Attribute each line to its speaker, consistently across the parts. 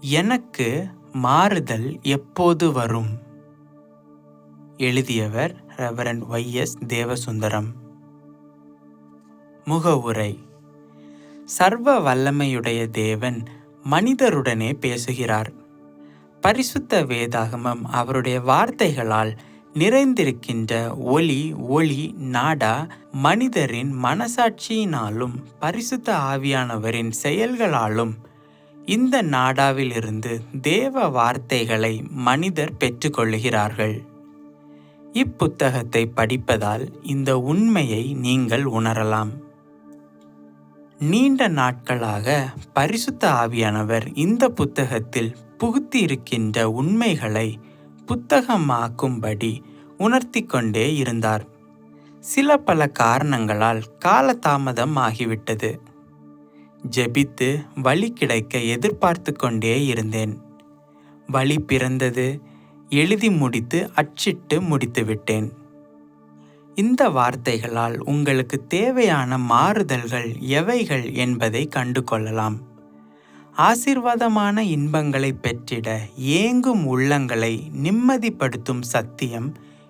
Speaker 1: எனக்கு மாறுதல் எப்போது வரும்? எழுதியவர் ரெவரண்ட் ஒய் எஸ் தேவசுந்தரம். முகவுரை. சர்வ வல்லமையுடைய தேவன் மனிதருடனே பேசுகிறார். பரிசுத்த வேதாகமம் அவருடைய வார்த்தைகளால் நிறைந்திருக்கின்ற ஒளி ஒளி நாடா மனிதரின் மனசாட்சியினாலும் பரிசுத்த ஆவியானவரின் செயல்களாலும் இந்த நாடாவிலிருந்து தேவ வார்த்தைகளை மனிதர் பெற்றுக்கொள்கிறார்கள் இப்புத்தகத்தை படிப்பதால் இந்த உண்மையை நீங்கள் உணரலாம். நீண்ட நாட்களாக பரிசுத்த ஆவியானவர் இந்த புத்தகத்தில் புகுத்தி இருக்கின்ற உண்மைகளை புத்தகமாக்கும்படி உணர்த்தி கொண்டே இருந்தார். சில பல காரணங்களால் காலதாமதம் ஆகிவிட்டது. ஜெபித்து வழி கிடைக்க எதிர்பார்த்து கொண்டே இருந்தேன். வழி பிறந்தது. எழுதி முடித்து அச்சிட்டு முடித்துவிட்டேன் இந்த வார்த்தைகளால் உங்களுக்கு தேவையான மாறுதல்கள் எவைகள் என்பதை கண்டு கொள்ளலாம் ஆசிர்வாதமான இன்பங்களை பெற்றிட ஏங்கும் உள்ளங்களை நிம்மதிப்படுத்தும் சத்தியம்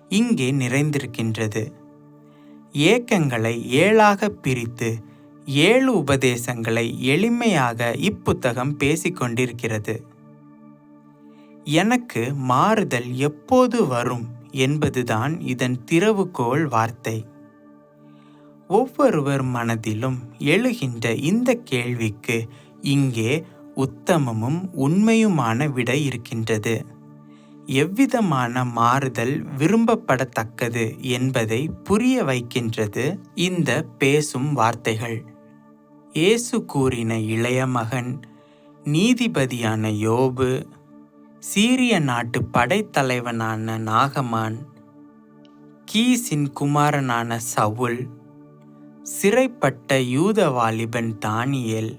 Speaker 1: இங்கே நிறைந்திருக்கின்றது. ஏக்கங்களை ஏழாக பிரித்து ஏழு உபதேசங்களை எளிமையாக இப்புத்தகம் பேசிக்கொண்டிருக்கிறது. எனக்கு மாறுதல் எப்போது வரும் என்பதுதான் இதன் திறவுகோல் வார்த்தை. ஒவ்வொருவர் மனதிலும் எழுகின்ற இந்த கேள்விக்கு இங்கே உத்தமமும் உண்மையுமான விடை இருக்கின்றது. எவ்விதமான மாறுதல் விரும்பப்படத்தக்கது என்பதை புரிய வைக்கின்றது இந்த பேசும் வார்த்தைகள். இயேசு கூறின இளைய மகன் நீதிபதியான யோபு சீரிய நாட்டு படைத்தலைவனான நாகமான் கீஸின் குமாரனான சவுல் சிறைப்பட்ட யூத வாலிபன் தானியேல்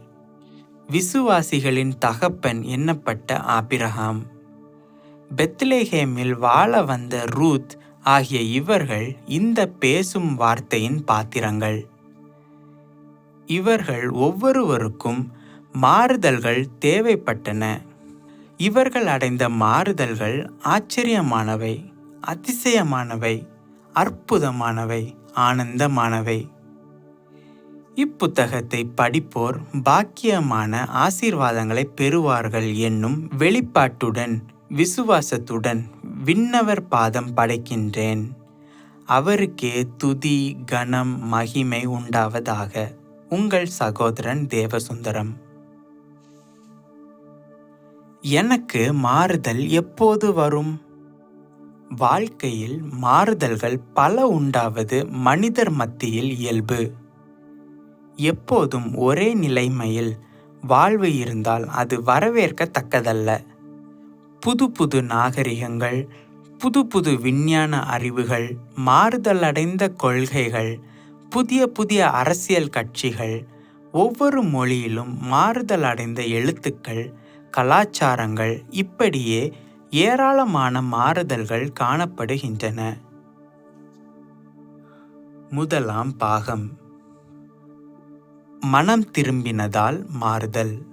Speaker 1: விசுவாசிகளின் தகப்பன் எண்ணப்பட்ட ஆபிரகாம் பெத்லேஹேமில் வாழ வந்த ரூத் ஆகிய இவர்கள் இந்த பேசும் வார்த்தையின் பாத்திரங்கள். இவர்கள் ஒவ்வொருவருக்கும் மாறுதல்கள் தேவைப்பட்டன. இவர்கள் அடைந்த மாறுதல்கள் ஆச்சரியமானவை அதிசயமானவை அற்புதமானவை ஆனந்தமானவை. இப்புத்தகத்தை படிப்போர் பாக்கியமான ஆசீர்வாதங்களை பெறுவார்கள் என்னும் வெளிப்பாட்டுடன் விசுவாசத்துடன் விண்ணவர் பாதம் படைக்கின்றேன். அவருக்கே துதி கனம் மகிமை உண்டாவதாக. உங்கள் சகோதரன் தேவசுந்தரம். எனக்கு மாறுதல் எப்போது வரும்? வாழ்க்கையில் மாறுதல்கள் பல உண்டாவது மனிதர் மத்தியில் இயல்பு. எப்போதும் ஒரே நிலைமையில் வாழ்வு இருந்தால் அது வரவேற்கத்தக்கதல்ல. புது புது நாகரிகங்கள் புது புது விஞ்ஞான அறிவுகள் மாறுதலடைந்த கொள்கைகள் புதிய புதிய அரசியல் கட்சிகள் ஒவ்வொரு மொழியிலும் மாறுதல் அடைந்த எழுத்துக்கள் கலாச்சாரங்கள் இப்படியே ஏராளமான மாறுதல்கள் காணப்படுகின்றன. முதலாம் பாகம். மனம் திரும்பினதால் மாறுதல்.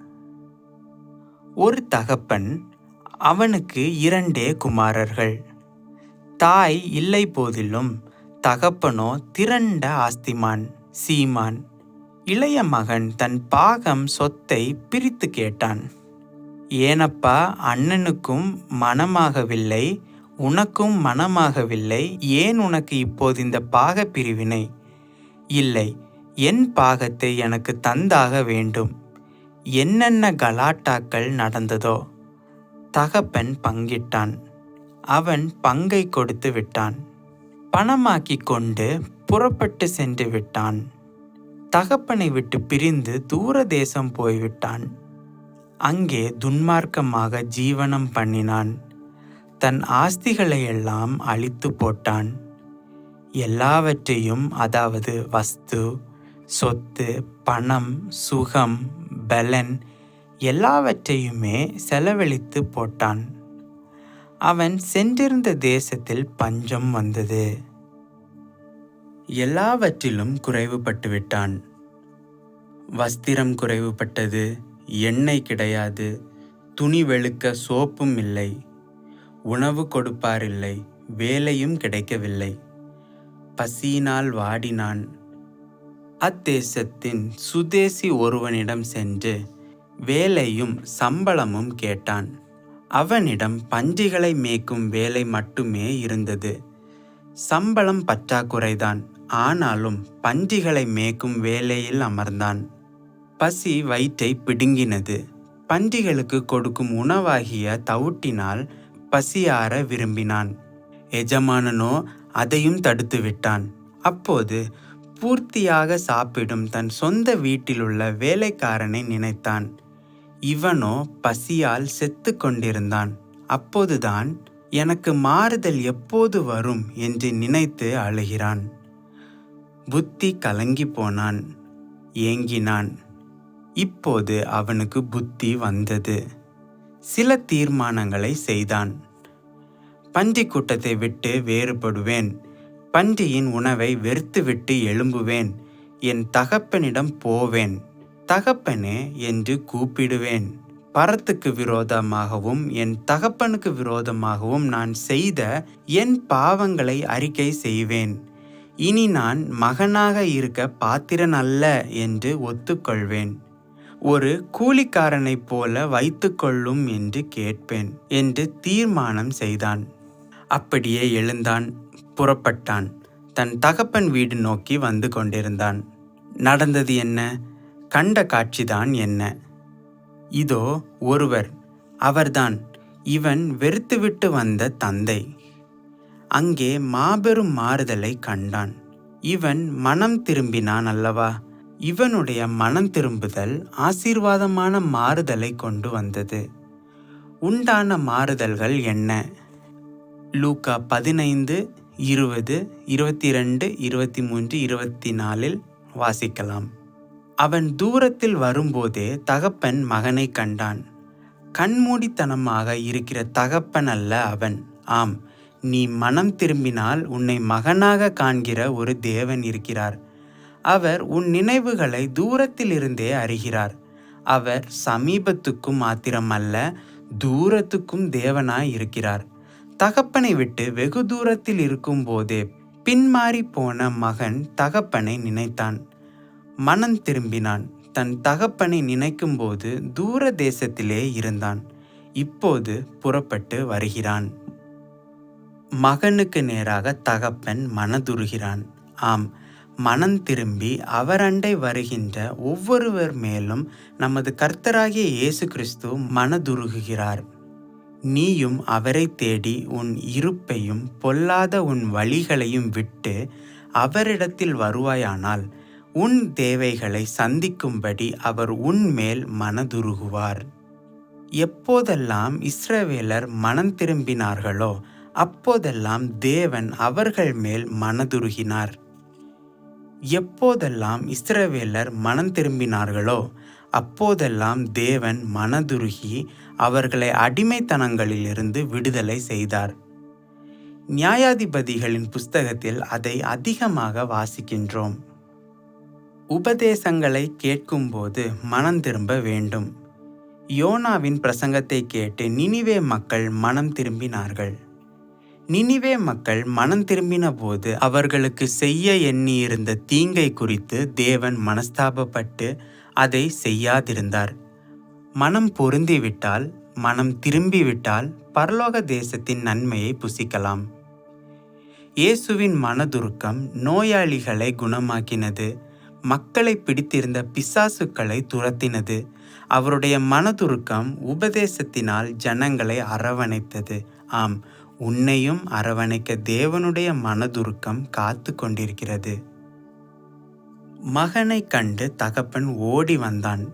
Speaker 1: ஒரு தகப்பன் அவனுக்கு இரண்டே குமாரர்கள். தாய் இல்லை போதிலும் தகப்பனோ திரண்ட ஆஸ்திமான் சீமான் இளைய மகன் தன் பாகம் சொத்தை பிரித்து கேட்டான். ஏனப்பா அண்ணனுக்கும் மனமாகவில்லை உனக்கும் மனமாகவில்லை ஏன் உனக்கு இப்போது இந்த பாக பிரிவினை? இல்லை என் பாகத்தை எனக்கு தந்தாக வேண்டும். என்னென்ன கலாட்டாக்கள் நடந்ததோ? தகப்பன் பங்கிட்டான். அவன் பங்கை கொடுத்து விட்டான். பணமாக்கி கொண்டு புறப்பட்டு சென்று விட்டான். தகப்பனை விட்டு பிரிந்து தூர தேசம் போய்விட்டான். அங்கே துன்மார்க்கமாக ஜீவனம் பண்ணினான். தன் ஆஸ்திகளையெல்லாம் அழித்து போட்டான். எல்லாவற்றையும் அதாவது வஸ்து சொத்து பணம் சுகம் பலன் எல்லாவற்றையுமே செலவழித்து போட்டான். அவன் சென்றிருந்த தேசத்தில் பஞ்சம் வந்தது. எல்லாவற்றிலும் குறைவுபட்டு விட்டான் வஸ்திரம் குறைவுபட்டது எண்ணெய் கிடையாது துணி வெளுக்க சோப்பும் இல்லை உணவு கொடுப்பாரில்லை வேலையும் கிடைக்கவில்லை. பசியினால் வாடினான். அத்தேசத்தின் சுதேசி ஒருவனிடம் சென்று வேலையும் சம்பளமும் கேட்டான். அவனிடம் பன்றிகளை மேய்க்கும் வேலை மட்டுமே இருந்தது. சம்பளம் பற்றாக்குறைதான். ஆனாலும் பன்றிகளை மேய்க்கும் வேலையில் அமர்ந்தான். பசி வயிற்றை பிடுங்கினது. பன்றிகளுக்கு கொடுக்கும் உணவாகிய தவுட்டினால் பசியார விரும்பினான். எஜமானனோ அதையும் தடுத்து விட்டான் அப்போது பூர்த்தியாக சாப்பிடும் தன் சொந்த வீட்டிலுள்ள வேலைக்காரனை நினைத்தான். இவனோ பசியால் செத்து கொண்டிருந்தான் அப்போதுதான் எனக்கு மாறுதல் எப்போது வரும் என்று நினைத்து அழுகிறான். புத்தி கலங்கி போனான் ஏங்கினான். இப்போது அவனுக்கு புத்தி வந்தது. சில தீர்மானங்களை செய்தான். பன்றி கூட்டத்தை விட்டு வேறுபடுவேன் பன்றியின் உணவை வெறுத்துவிட்டு எழும்புவேன் என் தகப்பனிடம் போவேன். தகப்பனே என்று கூப்பிடுவேன். பரத்துக்கு விரோதமாகவும் என் தகப்பனுக்கு விரோதமாகவும் நான் செய்த என் பாவங்களை அறிக்கை செய்வேன். இனி நான் மகனாக இருக்க பாத்திரன் அல்ல என்று ஒத்துக்கொள்வேன். ஒரு கூலிக்காரனைப் போல வைத்துக்கொள்ளும் என்று கேட்பேன் என்று தீர்மானம் செய்தான். அப்படியே எழுந்தான் புறப்பட்டான். தன் தகப்பன் வீடு நோக்கி வந்து கொண்டிருந்தான். நடந்தது என்ன? கண்ட காட்சிதான் என்ன? இதோ ஒருவர் அவர்தான். இவன் வெறுத்துவிட்டு வந்த தந்தை. அங்கே மாபெரும் மாறுதலை கண்டான். இவன் மனம் திரும்பினான் அல்லவா? இவனுடைய மனம் திரும்புதல் ஆசீர்வாதமான மாறுதலை கொண்டு வந்தது. உண்டான மாறுதல்கள் என்ன? லூக்கா பதினைந்து இருபது இருபத்தி ரெண்டு இருபத்தி மூன்று இருபத்தி நாலில் வாசிக்கலாம். அவன் தூரத்தில் வரும்போதே தகப்பன் மகனை கண்டான். கண்மூடித்தனமாக இருக்கிற தகப்பன் அல்ல அவன். ஆம் நீ மனம் திரும்பினால் உன்னை மகனாக காண்கிற ஒரு தேவன் இருக்கிறார். அவர் உன் நினைவுகளை தூரத்திலிருந்தே அறிகிறார். அவர் சமீபத்துக்கும் மாத்திரம் அல்ல தூரத்துக்கும் தேவனாய் இருக்கிறார். தகப்பனை விட்டு வெகு தூரத்தில் இருக்கும்போதே பின்மாறி போன மகன் தகப்பனை நினைத்தான். மனம் திரும்பினான். தன் தகப்பனை நினைக்கும்போது தூர தேசத்திலே இருந்தான். இப்போது புறப்பட்டு வருகிறான். மகனுக்கு நேராக தகப்பன் மனதுருகிறான். ஆம் மனம் திரும்பி அவரண்டை வருகின்ற ஒவ்வொருவர் மேலும் நமது கர்த்தராகிய இயேசு கிறிஸ்து மனதுருகுகிறார். நீயும் அவரை தேடி உன் இருப்பையும் பொல்லாத உன் வழிகளையும் விட்டு அவரிடத்தில் வருவாயானால் உன் தேவைகளை சந்திக்கும்படி அவர் உன் மேல் மனதுருகுவார். எப்போதெல்லாம் இஸ்ரவேலர் மனம் திரும்பினார்களோ அப்போதெல்லாம் தேவன் அவர்கள் மேல் மனதுருகினார். எப்போதெல்லாம் இஸ்ரவேலர் மனம் திரும்பினார்களோ அப்போதெல்லாம் தேவன் மனதுருகி அவர்களை அடிமைத்தனங்களிலிருந்து விடுதலை செய்தார். நியாயாதிபதிகளின் புஸ்தகத்தில் அதை அதிகமாக வாசிக்கின்றோம். உபதேசங்களை கேட்கும்போது மனம் திரும்ப வேண்டும். யோனாவின் பிரசங்கத்தை கேட்டு நினிவே மக்கள் மனம் திரும்பினார்கள். நினிவே மக்கள் மனம் திரும்பின போது அவர்களுக்கு செய்ய எண்ணியிருந்த தீங்கை குறித்து தேவன் மனஸ்தாபப்பட்டு அதை செய்யாதிருந்தார். மனம் பொருந்திவிட்டால் மனம் திரும்பிவிட்டால் பரலோக தேசத்தின் நன்மையை புசிக்கலாம். இயேசுவின் மனதுருக்கம் நோயாளிகளை குணமாக்கினது. மக்களை பிடித்திருந்த பிசாசுக்களை துரத்தினது. அவருடைய மனதுருக்கம் உபதேசத்தினால் ஜனங்களை அரவணைத்தது. ஆம் உன்னையும் அரவணைக்க தேவனுடைய மனதுருக்கம் காத்து கொண்டிருக்கிறது. மகனை கண்டு தகப்பன் ஓடி வந்தான்.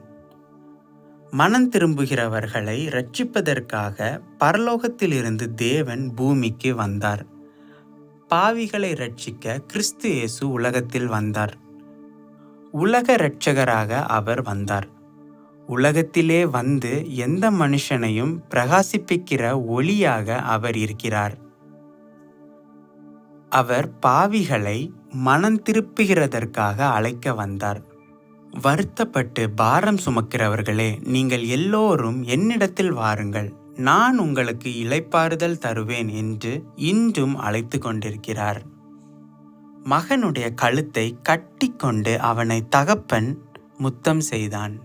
Speaker 1: மனம் திரும்புகிறவர்களை ரட்சிப்பதற்காக பரலோகத்திலிருந்து தேவன் பூமிக்கு வந்தார். பாவிகளை ரட்சிக்க கிறிஸ்து இயேசு உலகத்தில் வந்தார். உலக இரட்சகராக அவர் வந்தார். உலகத்திலே வந்து எந்த மனுஷனையும் பிரகாசிப்பிக்கிற ஒளியாக அவர் இருக்கிறார். அவர் பாவிகளை மனம் திருப்புகிறதற்காக அழைக்க வந்தார். வருத்தப்பட்டு பாரம் சுமக்கிறவர்களே நீங்கள் எல்லோரும் என்னிடத்தில் வாருங்கள். நான் உங்களுக்கு இளைப்பாறுதல் தருவேன் என்று இன்றும் அழைத்து கொண்டிருக்கிறார். மகனுடைய கழுத்தை கட்டிக்கொண்டு அவனை தகப்பன் முத்தம் செய்தான்.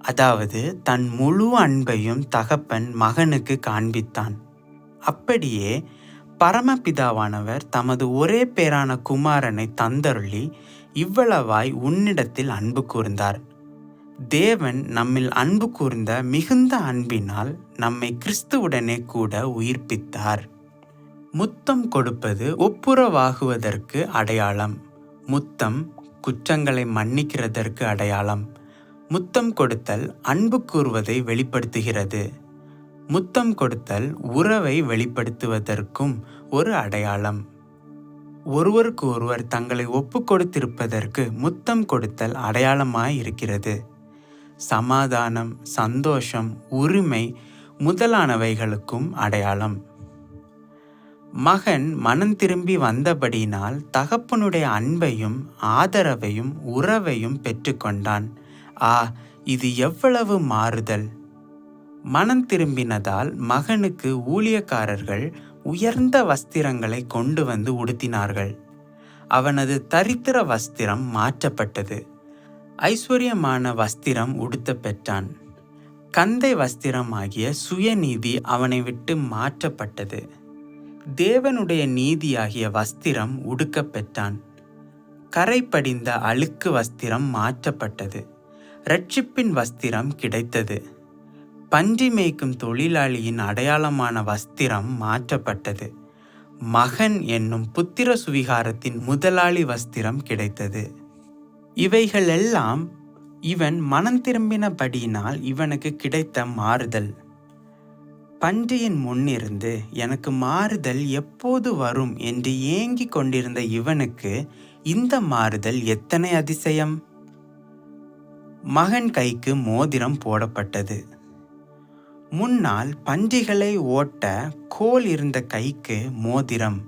Speaker 1: அதாவது தன் முழு அன்பையும் தகப்பன் மகனுக்கு காண்பித்தான். அப்படியே பரமபிதாவானவர் தமது ஒரே பேரான குமாரனை தந்தருளி இவ்வளவாய் உன்னிடத்தில் அன்பு கூர்ந்தார். தேவன் நம்மில் அன்பு கூர்ந்த மிகுந்த அன்பினால் நம்மை கிறிஸ்துவுடனே கூட உயிர்ப்பித்தார். முத்தம் கொடுப்பது ஒப்புரவாகுவதற்கு அடையாளம். முத்தம் குற்றங்களை மன்னிக்கிறதற்கு அடையாளம். முத்தம் கொடுத்தல் அன்பு கூறுவதை வெளிப்படுத்துகிறது. முத்தம் கொடுத்தல் உறவை வெளிப்படுத்துவதற்கும் ஒரு அடையாளம். ஒருவருக்கு ஒருவர் தங்களை ஒப்பு கொடுத்திருப்பதற்கு முத்தம் கொடுத்தல் அடையாளமாய் இருக்கிறது. சமாதானம் சந்தோஷம் உரிமை முதலானவைகளுக்கும் அடையாளம். மகன் மனம் திரும்பி வந்தபடினால் தகப்பனுடைய அன்பையும் ஆதரவையும் உறவையும் பெற்றுக்கொண்டான். ஆ இது எவ்வளவு மாறுதல். மனம் திரும்பினதால் மகனுக்கு ஊழியக்காரர்கள் உயர்ந்த வஸ்திரங்களை கொண்டு வந்து உடுத்தினார்கள். அவனது தரித்திர வஸ்திரம் மாற்றப்பட்டது. ஐஸ்வர்யமான வஸ்திரம் உடுத்த பெற்றான். கந்தை வஸ்திரமாகிய சுயநீதி அவனை விட்டு மாற்றப்பட்டது. தேவனுடைய நீதியாகிய வஸ்திரம் உடுக்கப் பெற்றான் கரை படிந்த அழுக்கு வஸ்திரம் மாற்றப்பட்டது. ரட்சிப்பின் வஸ்திரம் கிடைத்தது. பன்றி மேய்க்கும் தொழிலாளியின் அடையாளமான வஸ்திரம் மாற்றப்பட்டது. மகன் என்னும் புத்திர சுவிகாரத்தின் முதலாளி வஸ்திரம் கிடைத்தது. இவைகளெல்லாம் இவன் மனம் திரும்பினபடியினால் இவனுக்கு கிடைத்த மாறுதல். பன்றியின் முன்னிருந்து எனக்கு மாறுதல் எப்போது வரும் என்று ஏங்கிக் கொண்டிருந்த இவனுக்கு இந்த மாறுதல் எத்தனை அதிசயம்? மகன் கைக்கு மோதிரம் போடப்பட்டது. முன்னால் பன்றிகளை ஓட்ட கோல் இருந்த கைக்கு மோதிரம்.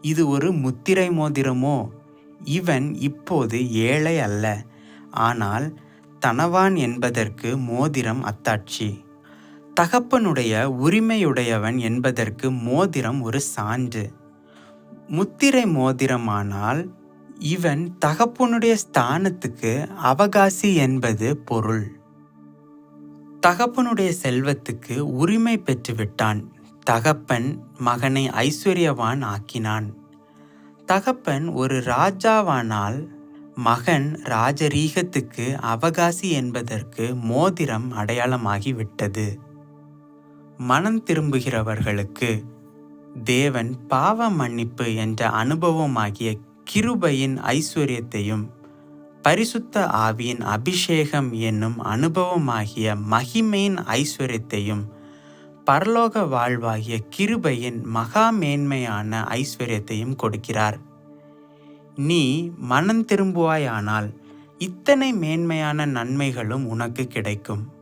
Speaker 1: இது ஒரு முத்திரை மோதிரமோ? இவன் இப்போது ஏழை அல்ல. ஆனால் தனவான் என்பதற்கு மோதிரம் அத்தாட்சி. தகப்பனுடைய உரிமையுடையவன் என்பதற்கு மோதிரம் ஒரு சான்று. முத்திரை மோதிரமானால் இவன் தகப்பனுடைய ஸ்தானத்துக்கு அவகாசி என்பது பொருள். தகப்பனுடைய செல்வத்துக்கு உரிமை பெற்றுவிட்டான். தகப்பன் மகனை ஐஸ்வர்யவான் ஆக்கினான். தகப்பன் ஒரு ராஜாவானால் மகன் ராஜரீகத்துக்கு அவகாசி என்பதற்கு மோதிரம் அடையாளமாகி விட்டது மனம் திரும்புகிறவர்களுக்கு தேவன் பாவ மன்னிப்பு என்ற அனுபவமாகிய கிருபையின் ஐஸ்வர்யத்தையும் பரிசுத்த ஆவியின் அபிஷேகம் என்னும் அனுபவமாகிய மகிமையின் ஐஸ்வர்யத்தையும் பரலோக வாழ்வாகிய கிருபையின் மகா மேன்மையான ஐஸ்வர்யத்தையும் கொடுக்கிறார். நீ மனம் திரும்புவாயானால் இத்தனை மேன்மையான நன்மைகளும் உனக்கு கிடைக்கும்.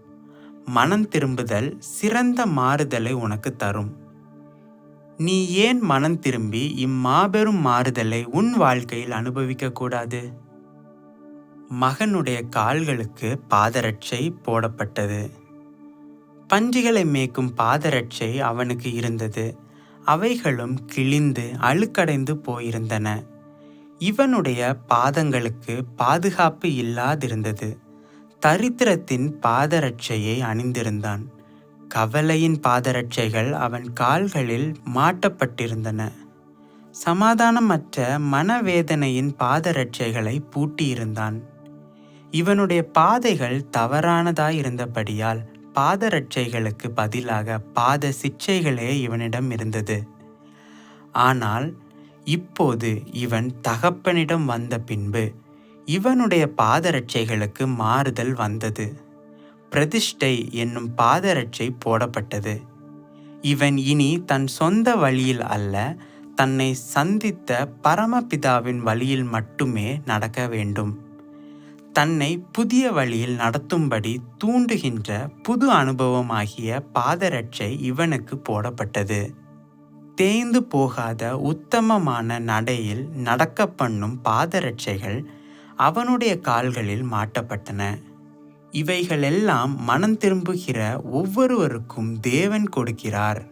Speaker 1: மனம் திரும்புதல் சிறந்த மாறுதலை உனக்கு தரும். நீ ஏன் மனம் திரும்பி இம்மாபெரும் மாறுதலை உன் வாழ்க்கையில் அனுபவிக்க கூடாது? மகனுடைய கால்களுக்கு பாதரட்சை போடப்பட்டது. பன்றிகளை மேய்க்கும் பாதரட்சை அவனுக்கு இருந்தது. அவைகளும் கிழிந்து அழுக்கடைந்து போயிருந்தன. இவனுடைய பாதங்களுக்கு பாதுகாப்பு இல்லாதிருந்தது. தரித்திரத்தின் பாதரட்சையை அணிந்திருந்தான். கவலையின் பாதரட்சைகள் அவன் கால்களில் மாட்டப்பட்டிருந்தன. சமாதானமற்ற மனவேதனையின் பாதரட்சைகளை பூட்டியிருந்தான். இவனுடைய பாதைகள் தவறானதாயிருந்தபடியால் பாதரட்சைகளுக்கு பதிலாக பாத சிச்சைகளே இவனிடம் இருந்தது. ஆனால் இப்போது இவன் தகப்பனிடம் வந்த பின்பு இவனுடைய பாதரட்சைகளுக்கு மாறுதல் வந்தது. பிரதிஷ்டை என்னும் பாதரட்சை போடப்பட்டது. இவன் இனி தன் சொந்த வழியில் அல்ல தன்னை சந்தித்த பரமபிதாவின் வழியில் மட்டுமே நடக்க வேண்டும். தன்னை புதிய வழியில் நடத்தும்படி தூண்டுகின்ற புது அனுபவமாகிய பாதரட்சை இவனுக்கு போடப்பட்டது. தேய்ந்து போகாத உத்தமமான நடையில் நடக்க பண்ணும் பாதரட்சைகள் அவனுடைய கால்களில் மாட்டப்பட்டன. இவைகளெல்லாம் மனம் திரும்புகிற ஒவ்வொருவருக்கும் தேவன் கொடுக்கிறார்.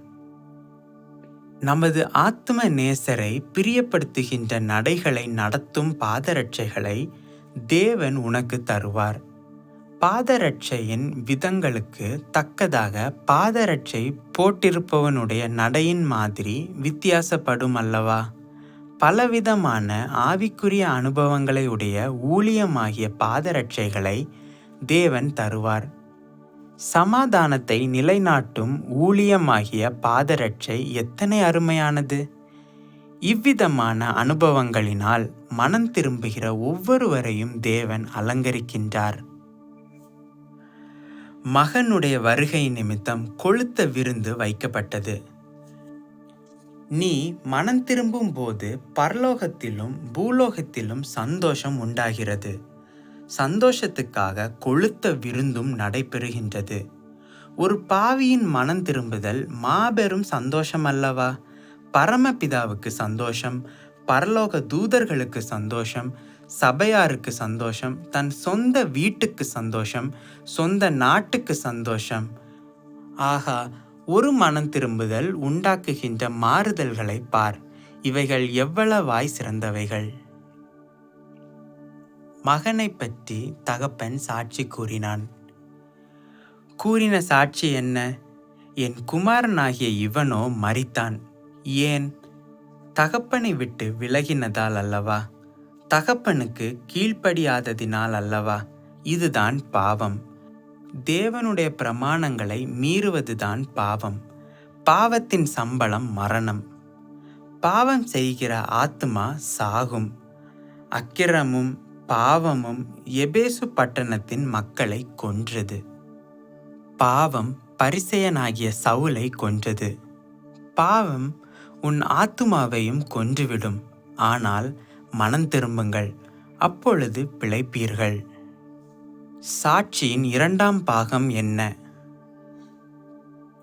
Speaker 1: நமது ஆத்ம நேசரை பிரியப்படுத்துகின்ற நடைகளை நடத்தும் பாதரட்சைகளை தேவன் உனக்கு தருவார். பாதரட்சையின் விதங்களுக்கு தக்கதாக பாதரட்சை போட்டிருப்பவனுடைய நடையின் மாதிரி வித்தியாசப்படும் அல்லவா பலவிதமான ஆவிக்குரிய அனுபவங்களை உடைய ஊழியமாகிய பாதரட்சைகளை தேவன் தருவார். சமாதானத்தை நிலைநாட்டும் ஊழியமாகிய பாதரட்சை எத்தனை அருமையானது! இவ்விதமான அனுபவங்களினால் மனம் திரும்புகிற ஒவ்வொருவரையும் தேவன் அலங்கரிக்கின்றார். மகனுடைய வருகை நிமித்தம் கொளுத்த விருந்து வைக்கப்பட்டது. நீ மனம் திரும்பும் போது பரலோகத்திலும் பூலோகத்திலும் சந்தோஷம் உண்டாகிறது. சந்தோஷத்துக்காக கொளுத்த விருந்தும் நடைபெறுகின்றது. ஒரு பாவியின் மனம் திரும்புதல் மாபெரும் சந்தோஷம் அல்லவா? பரமபிதாவுக்கு சந்தோஷம் பரலோக தூதர்களுக்கு சந்தோஷம் சபையாருக்கு சந்தோஷம் தன் சொந்த வீட்டுக்கு சந்தோஷம் சொந்த நாட்டுக்கு சந்தோஷம். ஆகா ஒரு மனம் திரும்புதல் உண்டாக்குகின்ற மாறுதல்களை பார். இவைகள் எவ்வளவாய் சிறந்தவைகள்? மகனை பற்றி தகப்பன் சாட்சி கூறினான். கூறின சாட்சி என்ன? என் குமாரனாகிய இவனோ மறித்தான் ஏன்? தகப்பனை விட்டு விலகினதால் அல்லவா? தகப்பனுக்கு கீழ்ப்படியாததினால் அல்லவா? இதுதான் பாவம். தேவனுடைய பிரமாணங்களை மீறுவதுதான் பாவம். பாவத்தின் சம்பளம் மரணம். பாவம் செய்கிற ஆத்மா சாகும். அக்கிரமும் பாவமும் எபேசு பட்டணத்தின் மக்களை கொன்றது. பாவம் பரிசெயனாகிய சவுலை கொன்றது. பாவம் உன் ஆத்துமாவையும் கொன்றுவிடும். ஆனால் மனம் திரும்புங்கள். அப்பொழுது பிழைப்பீர்கள். சாட்சியின் இரண்டாம் பாகம் என்ன?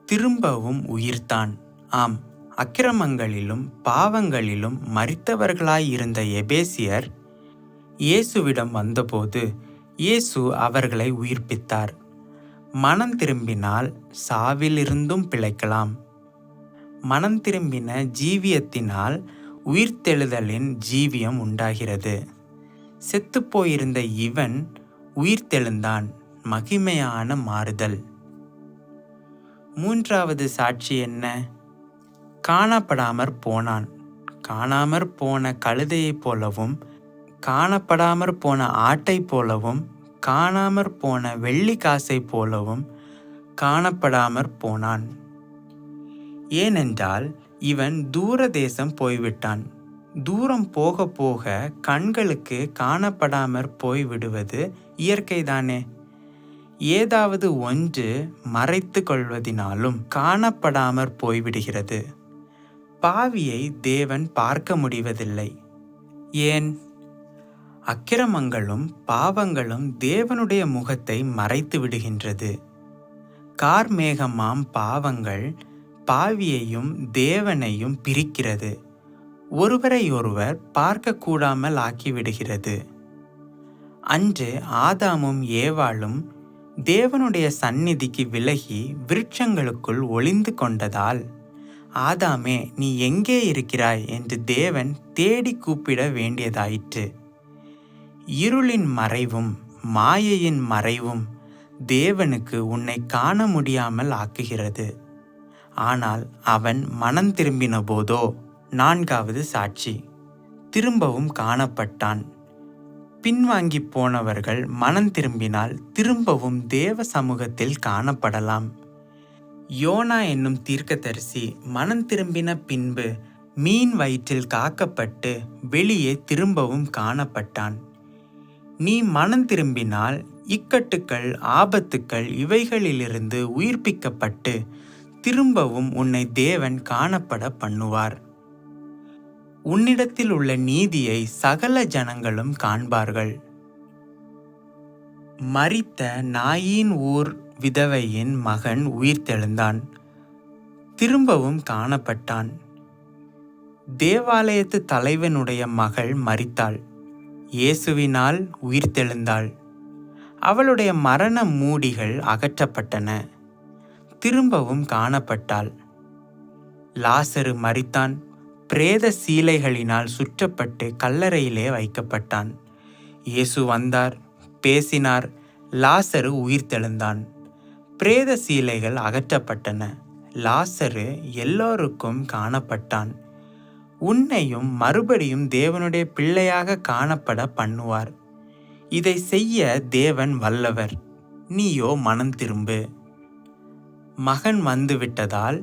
Speaker 1: திரும்பவும் உயிர்த்தான். ஆம் அக்கிரமங்களிலும் பாவங்களிலும் மறித்தவர்களாயிருந்த எபேசியர் இயேசுவிடம் வந்தபோது இயேசு அவர்களை உயிர்ப்பித்தார். மனம் திரும்பினால் சாவிலிருந்தும் பிழைக்கலாம். மனம் திரும்பின ஜீவியத்தினால் உயிர்த்தெழுதலின் ஜீவியம் உண்டாகிறது. செத்துப்போயிருந்த இவன் உயிர்த்தெழுந்தான் மகிமையான மாறுதல். மூன்றாவது சாட்சி என்ன? காணப்படாமற் போனான். காணாமற் போன கழுதையைப் போலவும் காணப்படாமற் போன ஆட்டைப் போலவும் காணாமற் போன வெள்ளி காசைப் போலவும் காணப்படாமற் போனான். ஏனென்றால் இவன் தூர தேசம் போய்விட்டான். தூரம் போக போக கண்களுக்கு காணப்படாமற் போய்விடுவது இயற்கைதானே. ஏதாவது ஒன்று மறைத்து கொள்வதினாலும் காணப்படாமற் போய்விடுகிறது. பாவியை தேவன் பார்க்க முடிவதில்லை. ஏன்? அக்கிரமங்களும் பாவங்களும் தேவனுடைய முகத்தை மறைத்து விடுகின்றது. கார்மேகமாம் பாவங்கள் பாவியையும் தேவனையும் பிரிக்கிறது. ஒருவரை ஒருவர் பார்க்கக்கூடாமல் ஆக்கிவிடுகிறது. அன்று ஆதாமும் ஏவாளும் தேவனுடைய சந்நிதிக்கு விலகி விருட்சங்களுக்குள் ஒளிந்து கொண்டதால் ஆதாமே நீ எங்கே இருக்கிறாய்? என்று தேவன் தேடி கூப்பிட வேண்டியதாயிற்று. இருளின் மறைவும் மாயையின் மறைவும் தேவனுக்கு உன்னை காண முடியாமல் ஆக்குகிறது. ஆனால் அவன் மனம் திரும்பின போதோ நான்காவது சாட்சி. திரும்பவும் காணப்பட்டான். பின்வாங்கி போனவர்கள் மனம் திரும்பினால் திரும்பவும் தேவ சமூகத்தில் காணப்படலாம். யோனா என்னும் தீர்க்கதரிசி மனம் திரும்பின பின்பு மீன் வயிற்றில் காக்கப்பட்டு வெளியே திரும்பவும் காணப்பட்டான். நீ மனம் திரும்பினால் இக்கட்டுக்கள் ஆபத்துக்கள் இவைகளிலிருந்து உயிர்ப்பிக்கப்பட்டு திரும்பவும் உன்னை தேவன் காணப்பட பண்ணுவார். உன்னிடத்தில் உள்ள நீதியை சகல ஜனங்களும் காண்பார்கள். மறித்த நாயின் ஊர் விதவையின் மகன் உயிர்த்தெழுந்தான். திரும்பவும் காணப்பட்டான். தேவாலயத்து தலைவனுடைய மகள் மறித்தாள் இயேசுவினால் உயிர்த்தெழுந்தாள். அவளுடைய மரண மூடிகள் அகற்றப்பட்டன. திரும்பவும் காணப்பட்டாள். லாசரு மறித்தான் பிரேத சீலைகளினால் சுற்றப்பட்டு கல்லறையிலே வைக்கப்பட்டான். இயேசு வந்தார் பேசினார் லாசரு உயிர்த்தெழுந்தான். பிரேத சீலைகள் அகற்றப்பட்டன. லாசரு எல்லோருக்கும் காணப்பட்டான். உன்னையும் மறுபடியும் தேவனுடைய பிள்ளையாக காணப்பட பண்ணுவார். இதை செய்ய தேவன் வல்லவர். நீயோ மனம் திரும்பு. மகன் வந்துவிட்டதால்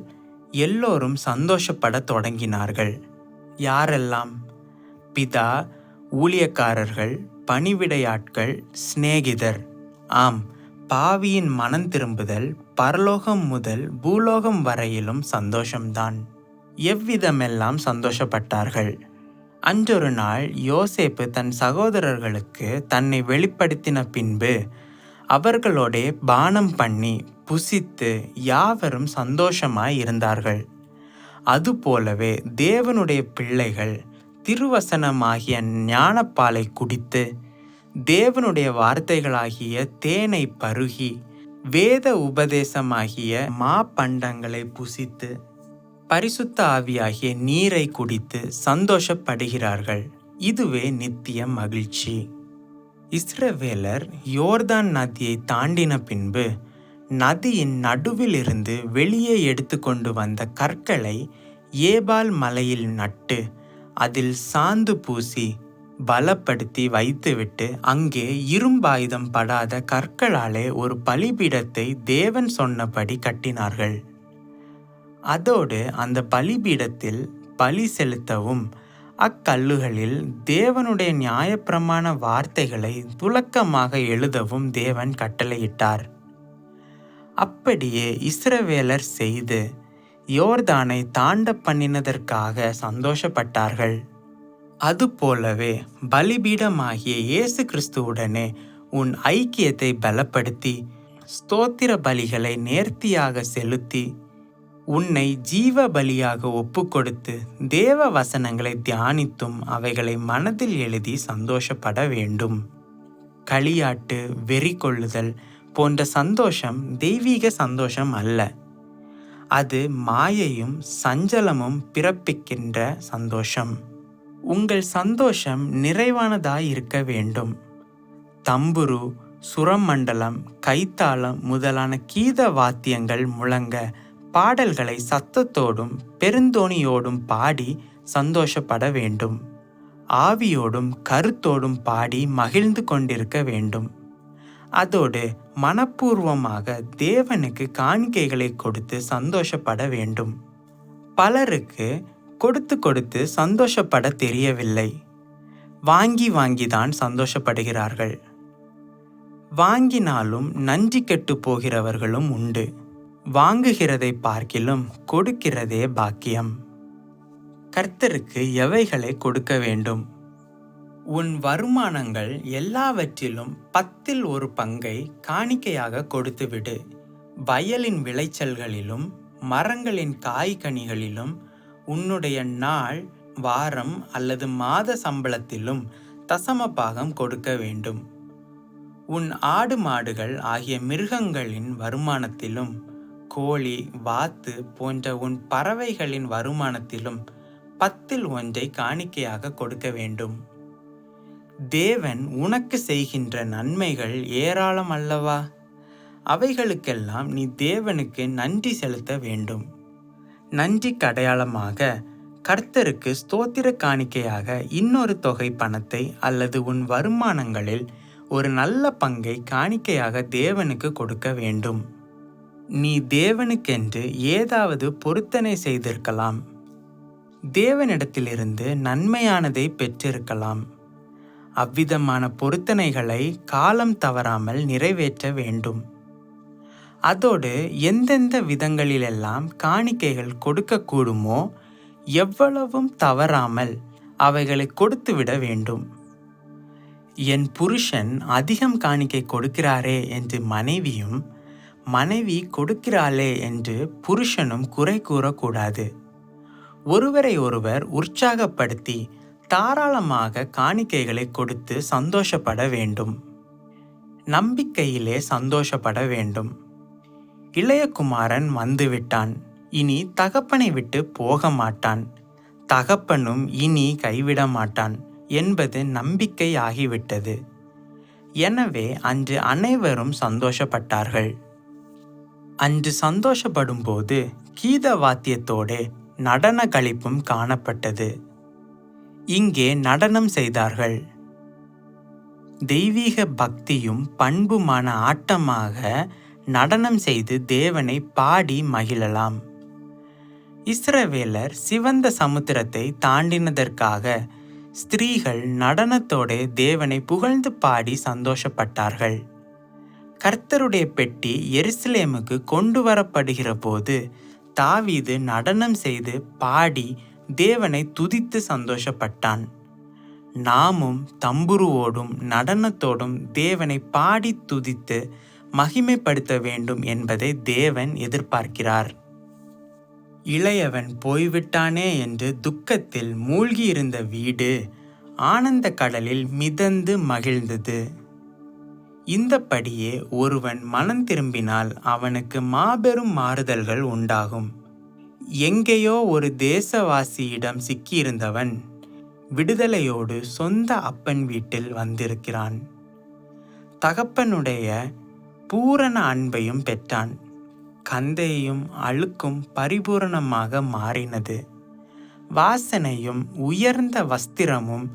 Speaker 1: எல்லோரும் சந்தோஷப்படத் தொடங்கினார்கள். யாரெல்லாம்? பிதா ஊழியக்காரர்கள் பணிவிடையாட்கள் சிநேகிதர். ஆம் பாவியின் மனம் திரும்புதல் பரலோகம் முதல் பூலோகம் வரையிலும் சந்தோஷம்தான். எவ்விதமெல்லாம் சந்தோஷப்பட்டார்கள்? அன்றொரு நாள் யோசேப்பு தன் சகோதரர்களுக்கு தன்னை வெளிப்படுத்தின பின்பு அவர்களோடே பானம் பண்ணி புசித்து யாவரும் சந்தோஷமாய் இருந்தார்கள். அதுபோலவே தேவனுடைய பிள்ளைகள் திருவசனமாகிய ஞானப்பாலை குடித்து தேவனுடைய வார்த்தைகளாகிய தேனை பருகி வேத உபதேசமாகிய மா பண்டங்களை புசித்து பரிசுத்த ஆவியாகிய நீரை குடித்து சந்தோஷப்படுகிறார்கள். இதுவே நித்திய மகிழ்ச்சி. இஸ்ரவேலர் யோர்தான் நதியை தாண்டின பின்பு நதியின் நடுவிலிருந்து வெளியே எடுத்துக்கொண்டு வந்த கற்களை ஏபால் மலையில் நட்டு அதில் சாந்து பூசி பலப்படுத்தி வைத்துவிட்டு அங்கே இரும்பாயுதம் படாத கற்களாலே ஒரு பலிபீடத்தை தேவன் சொன்னபடி கட்டினார்கள். அதோடு அந்த பலிபீடத்தில் பலி செலுத்தவும் அக்கல்லுகளில் தேவனுடைய நியாயப்பிரமாண வார்த்தைகளை துலக்கமாக எழுதவும் தேவன் கட்டளையிட்டார். அப்படியே இஸ்ரவேலர் செய்து யோர்தானை தாண்ட பண்ணினதற்காக சந்தோஷப்பட்டார்கள். அதுபோலவே பலிபீடமாகிய இயேசு கிறிஸ்துவுடனே உன் ஐக்கியத்தை பலப்படுத்தி ஸ்தோத்திர பலிகளை நேர்த்தியாக செலுத்தி உன்னை ஜீவ பலியாக ஒப்புக்கொடுத்து தேவ வசனங்களை தியானித்தும் அவைகளை மனதில் எழுதி சந்தோஷப்பட வேண்டும். களியாட்டு வெறி கொள்ளுதல் போன்ற சந்தோஷம் தெய்வீக சந்தோஷம் அல்ல. அது மாயையும் சஞ்சலமும் பிறப்பிக்கின்ற சந்தோஷம். உங்கள் சந்தோஷம் நிறைவானதாய் இருக்க வேண்டும். தம்புரு சுரமண்டலம் கைத்தாளம் முதலான கீத வாத்தியங்கள் முழங்க பாடல்களை சத்தத்தோடும் பெருந்தோணியோடும் பாடி சந்தோஷப்பட வேண்டும். ஆவியோடும் கருத்தோடும் பாடி மகிழ்ந்து கொண்டிருக்க வேண்டும். அதோடு மனப்பூர்வமாக தேவனுக்கு காணிக்கைகளை கொடுத்து சந்தோஷப்பட வேண்டும். பலருக்கு கொடுத்து கொடுத்து சந்தோஷப்பட தெரியவில்லை. வாங்கி வாங்கிதான் சந்தோஷப்படுகிறார்கள். வாங்கினாலும் நன்றி கெட்டு போகிறவர்களும் உண்டு. வாங்குகிறதை பார்க்கிலும் கொடுக்கிறதே பாக்கியம். கர்த்தருக்கு எவைகளை கொடுக்க வேண்டும்? உன் வருமானங்கள் எல்லாவற்றிலும் பத்தில் ஒரு பங்கை காணிக்கையாக கொடுத்துவிடு. வயலின் விளைச்சல்களிலும் மரங்களின் காய்கனிகளிலும் உன்னுடைய நாள் வாரம் அல்லது மாத சம்பளத்திலும் தசம பாகம் கொடுக்க வேண்டும். உன் ஆடு மாடுகள் ஆகிய மிருகங்களின் வருமானத்திலும் கோழி வாத்து போன்ற உன் பறவைகளின் வருமானத்திலும் பத்தில் ஒன்றை காணிக்கையாக கொடுக்க வேண்டும். தேவன் உனக்கு செய்கின்ற நன்மைகள் ஏராளம் அல்லவா? அவைகளுக்கெல்லாம் நீ தேவனுக்கு நன்றி செலுத்த வேண்டும். நன்றி கடையாளமாக கர்த்தருக்கு ஸ்தோத்திர காணிக்கையாக இன்னொரு தொகை பணத்தை அல்லது உன் வருமானங்களில் ஒரு நல்ல பங்கை காணிக்கையாக தேவனுக்கு கொடுக்க வேண்டும். நீ தேவனுக்கென்று ஏதாவது பொருத்தனை செய்திருக்கலாம். தேவனிடத்திலிருந்து நன்மையானதை பெற்றிருக்கலாம். அவ்விதமான பொருத்தனைகளை காலம் தவறாமல் நிறைவேற்ற வேண்டும். அதோடு எந்தெந்த விதங்களிலெல்லாம் காணிக்கைகள் கொடுக்கக்கூடுமோ எவ்வளவும் தவறாமல் அவைகளை கொடுத்துவிட வேண்டும். என் புருஷன் அதிகம் காணிக்கை கொடுக்கிறாரே என்று மனைவியும் மனைவி கொடுக்கிறாளே என்று புருஷனும் குறை கூறக்கூடாது. ஒருவரை ஒருவர் உற்சாகப்படுத்தி தாராளமாக காணிக்கைகளை கொடுத்து சந்தோஷப்பட வேண்டும். நம்பிக்கையிலே சந்தோஷப்பட வேண்டும். இளையகுமாரன் வந்துவிட்டான். இனி தகப்பனை விட்டு போக மாட்டான். தகப்பனும் இனி கைவிட மாட்டான் என்பது நம்பிக்கை ஆகிவிட்டது எனவே அன்று அனைவரும் சந்தோஷப்பட்டார்கள். அன்று சந்தோஷப்படும்போது கீத வாத்தியத்தோடு நடன களிப்பும் காணப்பட்டது. இங்கே நடனம் செய்தார்கள். தெய்வீக பக்தியும் பண்புமான ஆட்டமாக நடனம் செய்து தேவனை பாடி மகிழலாம். இஸ்ரவேலர் சிவந்த சமுத்திரத்தை தாண்டினதற்காக ஸ்திரீகள் நடனத்தோடு தேவனை புகழ்ந்து பாடி சந்தோஷப்பட்டார்கள். கர்த்தருடைய பெட்டி எருசலேமுக்கு கொண்டு வரப்படுகிற போது தாவீது நடனம் செய்து பாடி தேவனை துதித்து சந்தோஷப்பட்டான். நாமும் தம்புருவோடும் நடனத்தோடும் தேவனை பாடி துதித்து மகிமைப்படுத்த வேண்டும் என்பதை தேவன் எதிர்பார்க்கிறார். இளையவன் போய்விட்டானே என்று துக்கத்தில் மூழ்கியிருந்த வீடு ஆனந்த கடலில் மிதந்து மகிழ்ந்தது. இந்தப்படியே ஒருவன் மனம் திரும்பினால் அவனுக்கு மாபெரும் மாறுதல்கள் உண்டாகும். எங்கேயோ ஒரு தேசவாசியிடம் சிக்கியிருந்தவன் விடுதலையோடு சொந்த அப்பன் வீட்டில் வந்திருக்கிறான். தகப்பனுடைய பூரண அன்பையும் பெற்றான். கந்தையும் அழுக்கும் பரிபூரணமாக மாறினது. வாசனையும் உயர்ந்த வஸ்திரமும்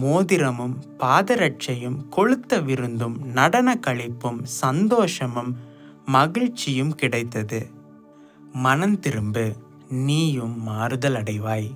Speaker 1: மோதிரமும் பாதரட்சையும் கொளுத்த விருந்தும் நடன கழிப்பும் சந்தோஷமும் மகிழ்ச்சியும் கிடைத்தது. மனம் திரும்பு நீயும் மாறுதல் அடைவாய்.